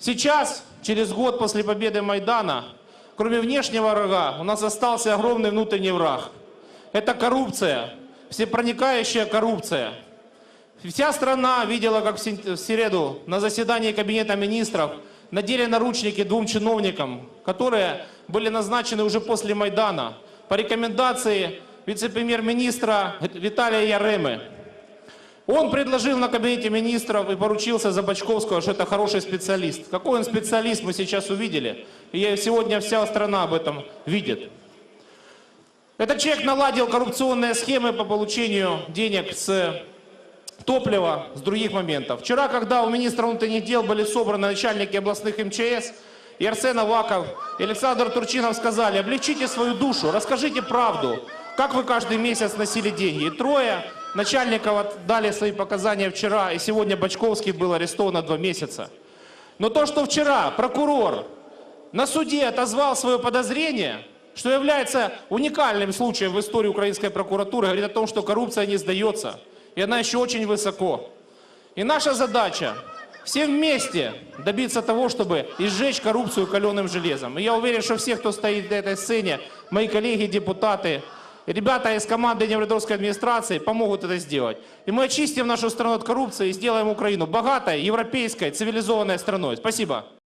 Сейчас, через год после победы Майдана, кроме внешнего врага, у нас остался огромный внутренний враг. Это коррупция, всепроникающая коррупция. Вся страна видела, как в среду на заседании Кабинета министров надели наручники двум чиновникам, которые были назначены уже после Майдана по рекомендации вице-премьер-министра Виталия Яремы. Он предложил на кабинете министров и поручился за Бочковского, что это хороший специалист. Какой он специалист, мы сейчас увидели. И сегодня вся страна об этом видит. Этот человек наладил коррупционные схемы по получению денег с топлива, с других моментов. Вчера, когда у министра внутренних дел были собраны начальники областных МЧС, и Арсен Аваков, и Александр Турчинов сказали, облегчите свою душу, расскажите правду, как вы каждый месяц носили деньги. И трое начальников от- дали свои показания вчера, и сегодня Бочковский был арестован на два месяца. Но то, что вчера прокурор на суде отозвал свое подозрение, что является уникальным случаем в истории украинской прокуратуры, говорит о том, что коррупция не сдается, и она еще очень высоко. И наша задача всем вместе добиться того, чтобы изжечь коррупцию каленым железом. И я уверен, что все, кто стоит на этой сцене, мои коллеги, депутаты, ребята из команды Невредовской администрации помогут это сделать. И мы очистим нашу страну от коррупции и сделаем Украину богатой, европейской, цивилизованной страной. Спасибо.